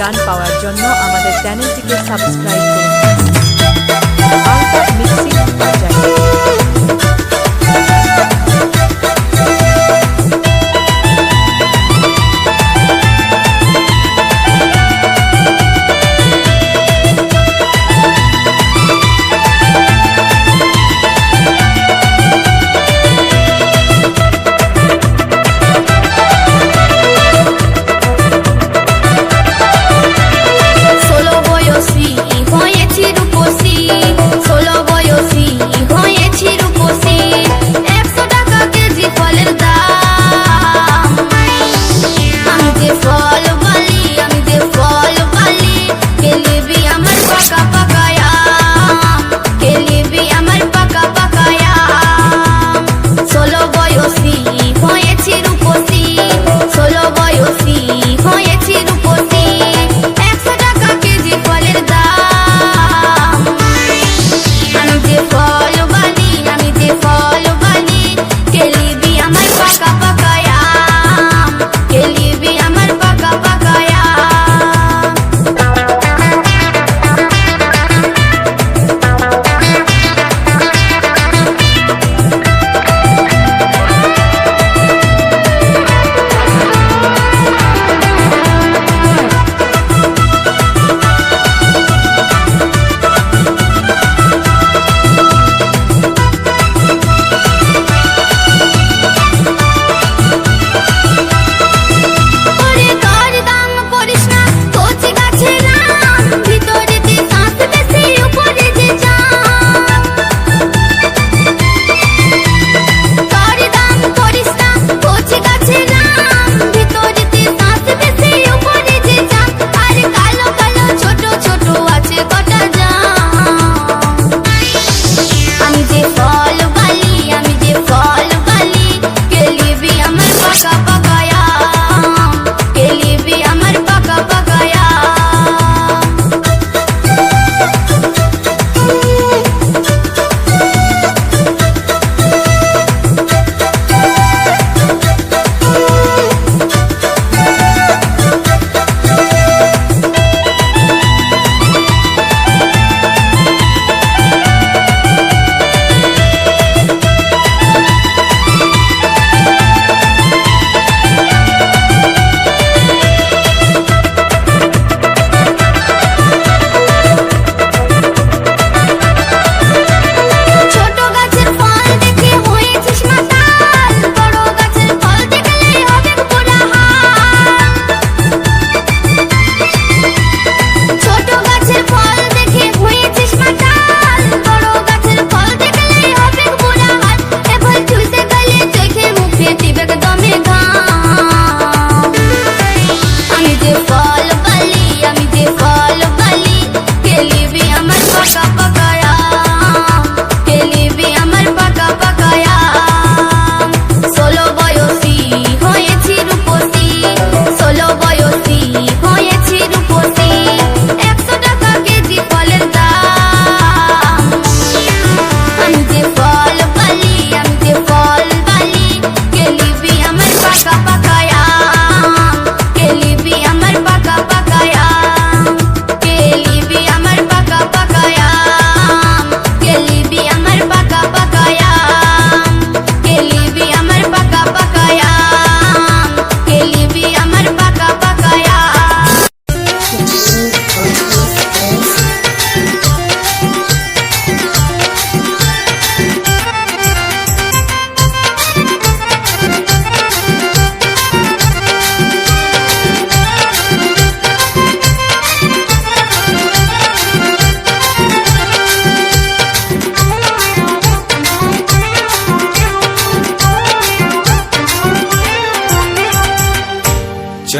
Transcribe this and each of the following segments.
গান পাওয়ার জন্য আমাদের চ্যানেলটিকে সাবস্ক্রাইব করুন।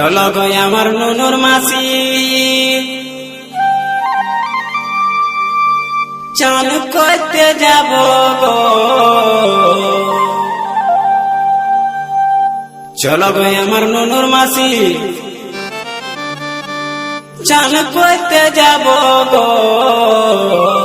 চলো গয় আমার নুনুর মাসি। চান করতে যাব গো। চল গয় আমার নুনুর মাসি। চান করতে যাব গো।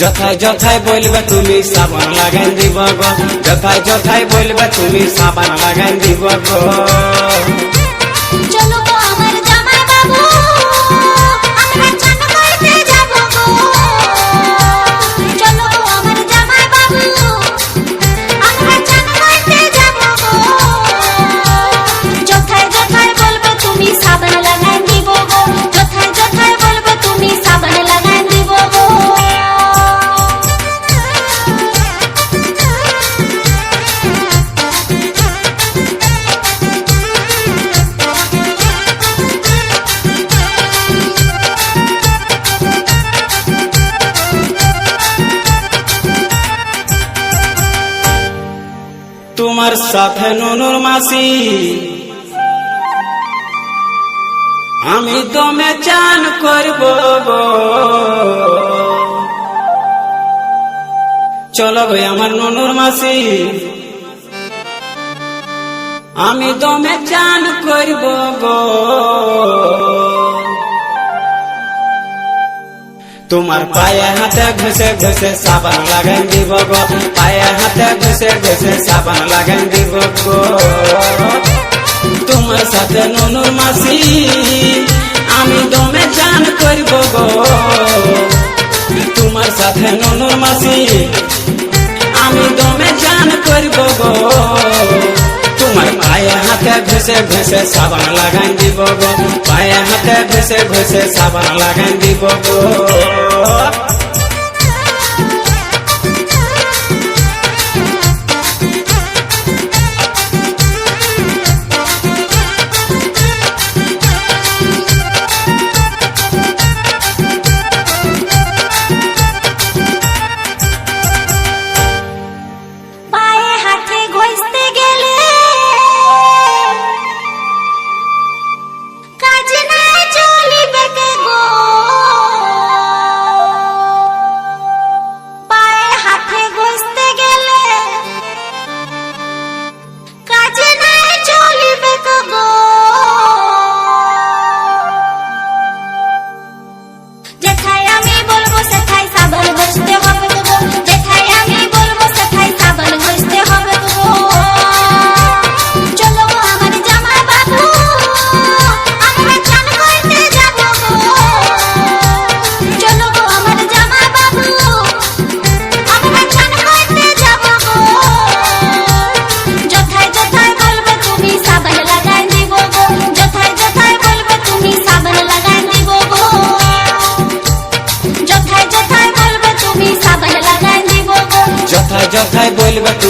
যথায় যথায় বলবে তুমি সাবান লাগান দিব গো। যথায় যথায় বলবে তুমি সাবান লাগান দিব গো। সাথে নুনুর মাসি। আমি দমে চান করব চলো ভাই আমার নুনুর মাসি। আমি দমে চান করব গো। তোমার পায়ে হাতে ঘষে ঘষে সাবান লাগাই দিব গো। পায়ে হাতে ঘুষে ঘষে সাবান লাগাই দিব গো। তোমার সাথে নুনুর মাসি, আমি দমে চান করব গো। তোমার সাথে নুনুর মাসি, আমি দমে চান করব গো। তোমার পায়ে হাতে ঘষে ঘষে সাবান লাগাই দিব গো। পায়ে হাতে ঘষে ঘষে সাবান লাগাই দিব গো।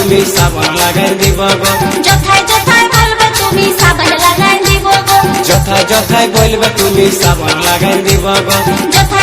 তুমি সাবান লাগাই দিব গো। যথায় যথায় বলবে তুমি সাবান লাগাই দিব গো। যথায় যথায় বলবে তুমি সাবান লাগাই দিব গো। যথায়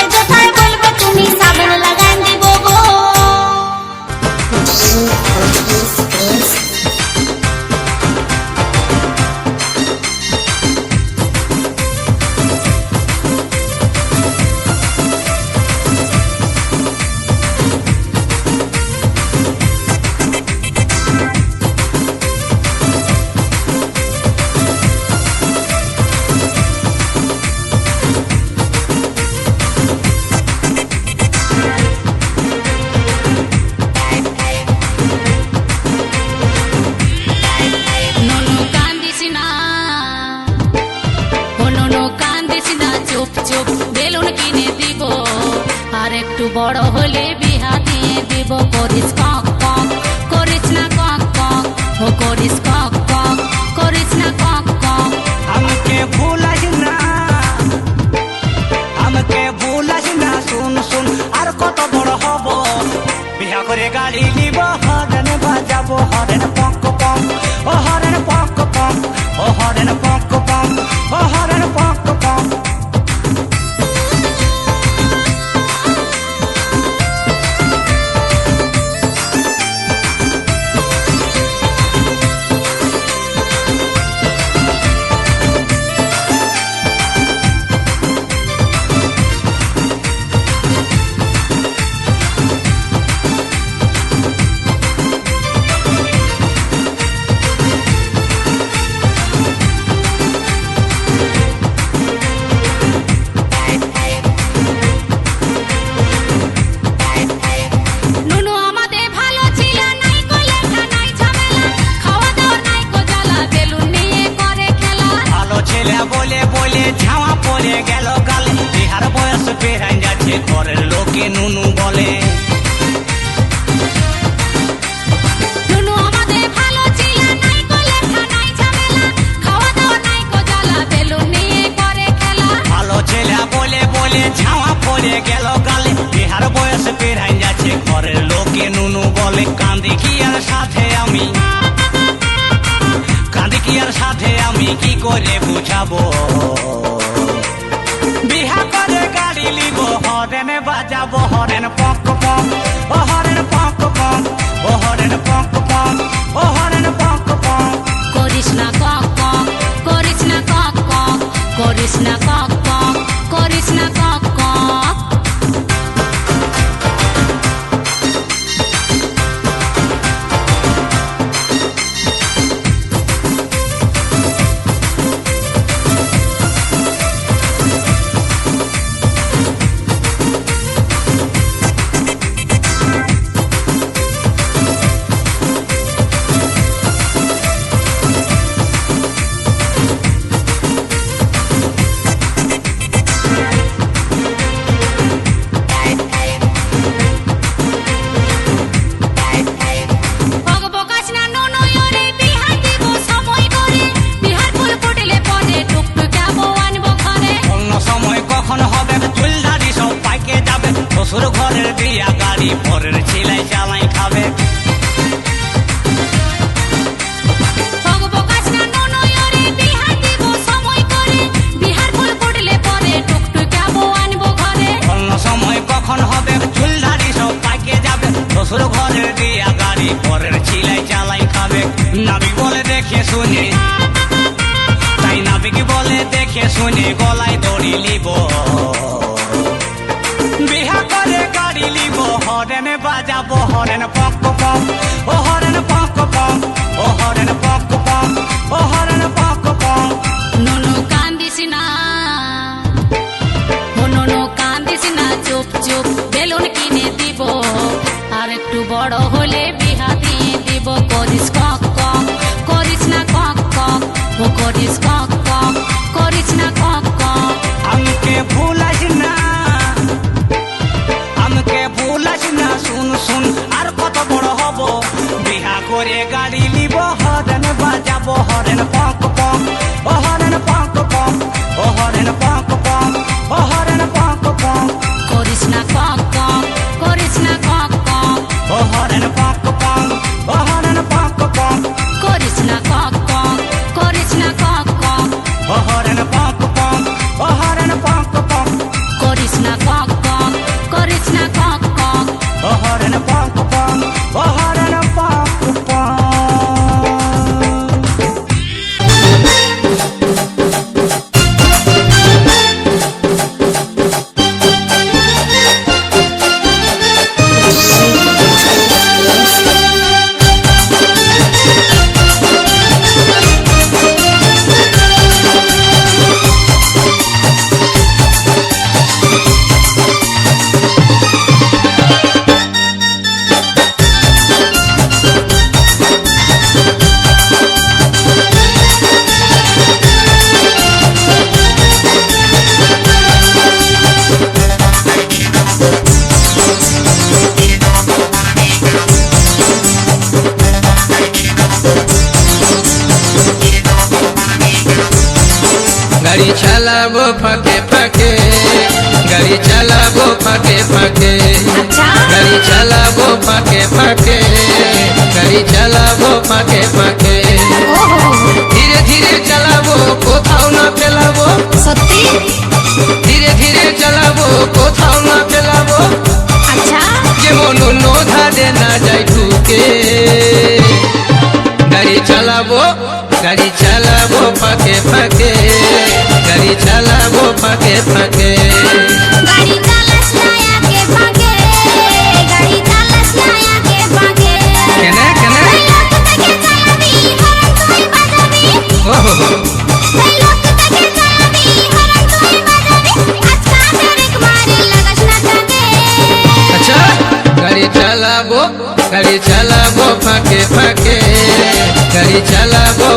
করে গাড়ি নিব, হরেন বাজাবো, হরেন পঙ্ক পঙ্ক, ও হরেন পঙ্ক পঙ্ক, ও হরেন পঙ্ক পঙ্ক, ও হরেন ঘরের দিয়া গাড়ি পরের ছেলে বড় হলে বিহা দিব, করিস কক কক, করিস না কক কক, ও করিস কক কক, করিস না কক কক। আমাকে ভুলাস না, আমাকে ভুলাস না, শুন শুন, আর কত বড় হব। বিহা করে গাড়ি লিব হরেন বাজাবো, হরেন পক পক ও হরেন পক পক ও হরেন পক চালাবো ফাঁকে ফাঁকে গাড়ি চালাবো ফাঁকে ফাঁকে গাড়ি চালাবো ফাঁকে ফাঁকে গাড়ি চালাবো ফাঁকে ফাঁকে। ধীরে ধীরে চালাবো কোথাও না পেলাবো সত্যি? ধীরে ধীরে চালাবো কোথাও না পেলাবো আচ্ছা। যেমন ধারে না যাই ঢুকে। গাড়ি চালাবো গাড়ি চালাবো। ফাঁকে ফাঁকে গাড়ি চালাবো ফাঁকে ফাঁকে গাড়ি চালাস না আগে ভাগে গাড়ি চালাস না আগে ভাগে কেন কেন ওই লোক থেকে চালাবি হরন তুই বাজাবি ওহো ওই লোক থেকে চালাবি হরন তুই বাজাবি আজকা ব্রেক মারি লাগাস না থাকে আচ্ছা গাড়ি চালাবো গাড়ি চালাবো ফাঁকে ফাঁকে গাড়ি চালাবো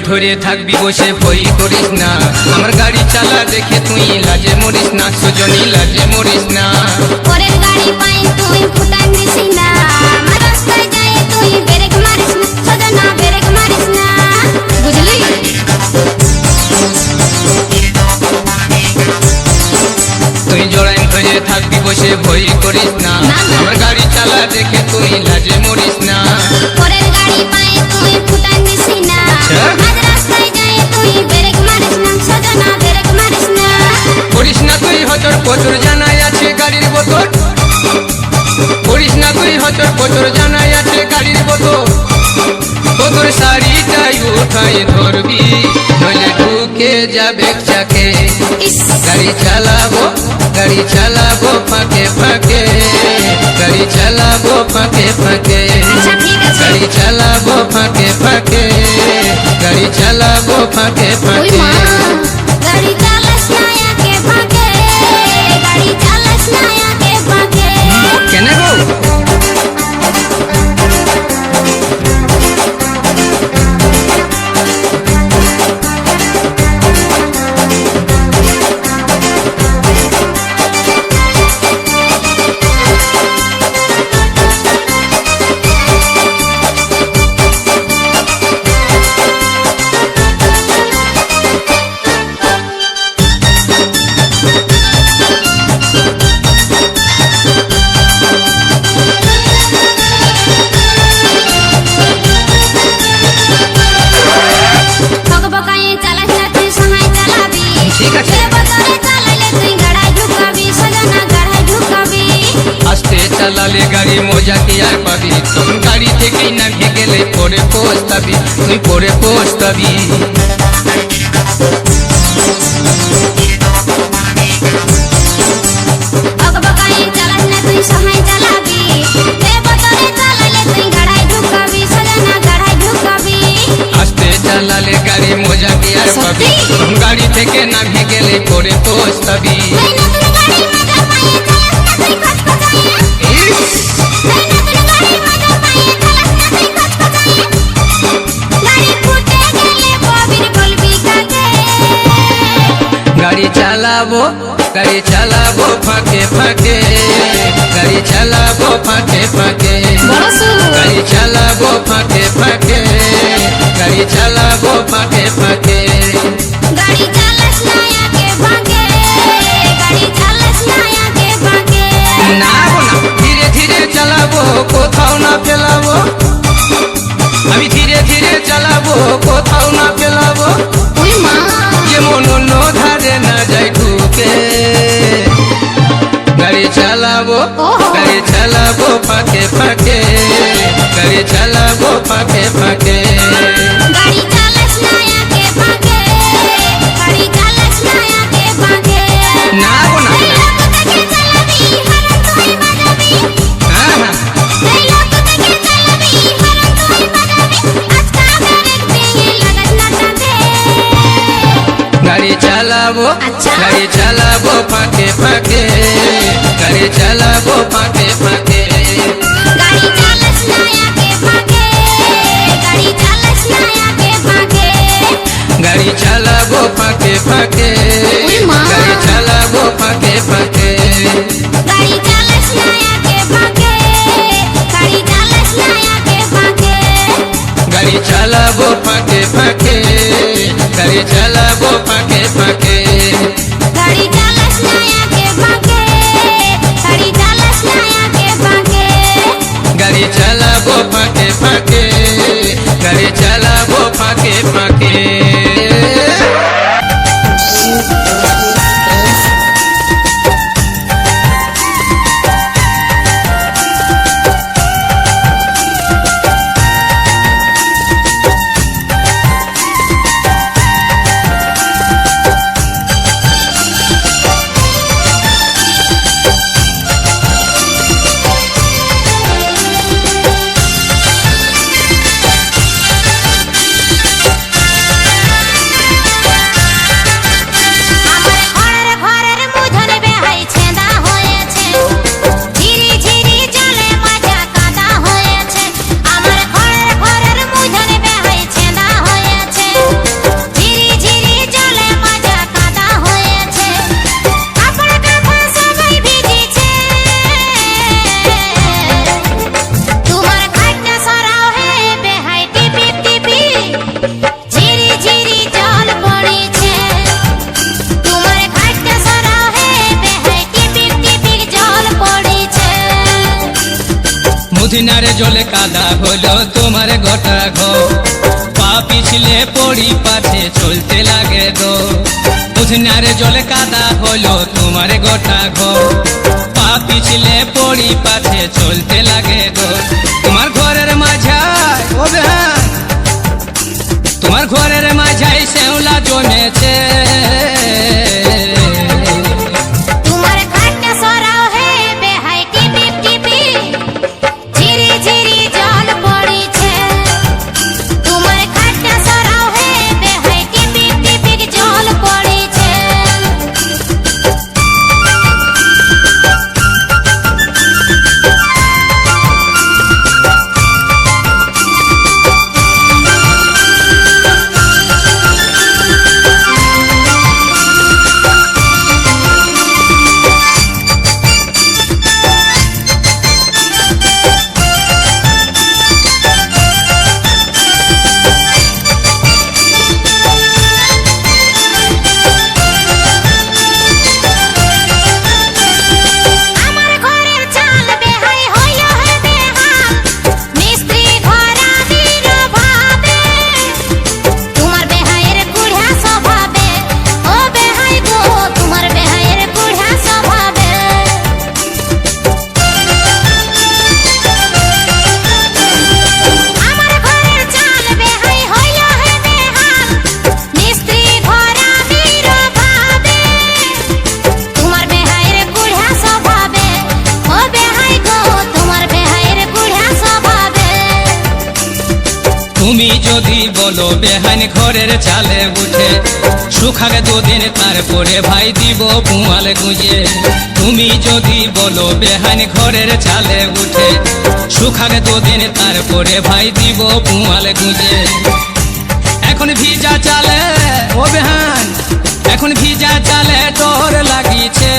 জোড়ায় ধরে থাকবি বসে ভয় করিস না। আমার গাড়ি চালা দেখে তুই লাজে মরিস না সুজনী লাজে মরিস না। পরের গাড়ি পাই তুই ফুটান দিসি না। আমার রাস্তায় যায় তুই ব্রেক মারিস না সজনা ব্রেক মারিস না। বুঝলি? তুই জোড়ায় ধরে থাকবি বসে ভয় করিস না। আমার গাড়ি চালা দেখে তুই লাজে মরিস না। পরের হচর পচর জানাই আছে গাড়ির বোতল। করিস না তুই হচর পচর জানাই আছে গাড়ির বোতল। তোর শাড়িটাই উঠাই ধরবি নইলে ঢুকে যাবে চাকে। গাড়ি চালাবো গাড়ি চালাবো ফাঁকে ফাঁকে। গাড়ি চালাবো ফাঁকে ফাঁকে। আচ্ছা গাড়ি চালাবো ফাঁকে ফাঁকে। গাড়ি চালাবো ফাঁকে ফাঁকে। என்ன be চালাবো গাড়ি চালাবো ফাঁকে ফাঁকে গাড়ি চালাবো ফাঁকে ফাঁকে গাড়ি চালাবো ফাঁকে ফাঁকে গাড়ি চালাবো চালাবো ফাঁকে ফাঁকে গাড়ি চালাবো ফাঁকে ফাঁকে গাড়ি চালাবো ফাঁকে ফাঁকে গাড়ি চালাস না একে ফাঁকে গাড়ি চালাস না একে ফাঁকে গাড়ি চালাবো ফাঁকে ফাঁকে গাড়ি চালাবো ফাঁকে তোমার গোটা পা পিছলে পড়ি পাছে, চলতে লাগে গো। বুঝনারে জলে কাদা হলো তোমার গোটা ঘর পা পিছলে পড়ি পাছে, চলতে লাগে গো। তোমার ঘরের মাঝায় তোমার ঘরের মাঝায় শ্যাওলা জমেছে। বেহান ঘরের চালে উঠে সুখাগে দুদিন তারপরে ভাই দিব পুয়াল গুঁজে। তুমি যদি বলো বেহান ঘরের চালে উঠে। সুখাগে দুদিন তারপরে ভাই দিব পুয়াল গুঁজে। এখন ভিজা চালে, ও বেহান, এখন ভিজা চালে তোর লাগিছে।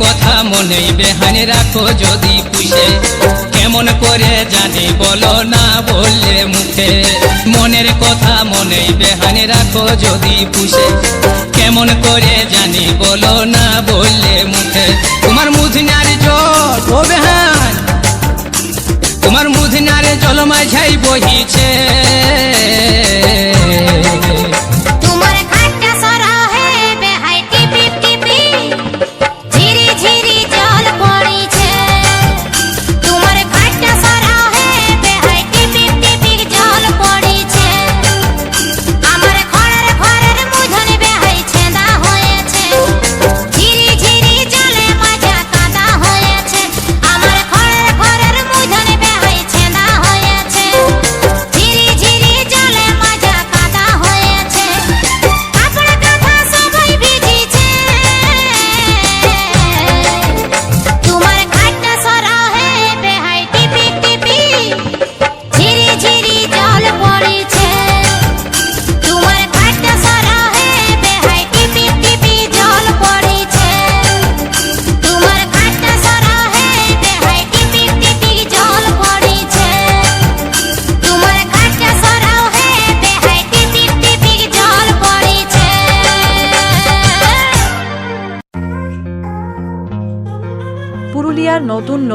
কথা মনে বেহানে রাখো যদি পুষে। কেমন করে জানি বলো না বললে মুখে। মনের কথা মনে বেহানে রাখো যদি পুষে। কেমন করে জানি বলো না বললে মুখে। তোমার মুধনার জল, ও বেহান। তোমার মুধনারে জল মাঝাই বহিছে।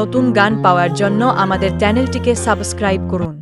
নতুন গান পাওয়ার জন্য আমাদের চ্যানেলটিকে সাবস্ক্রাইব করুন।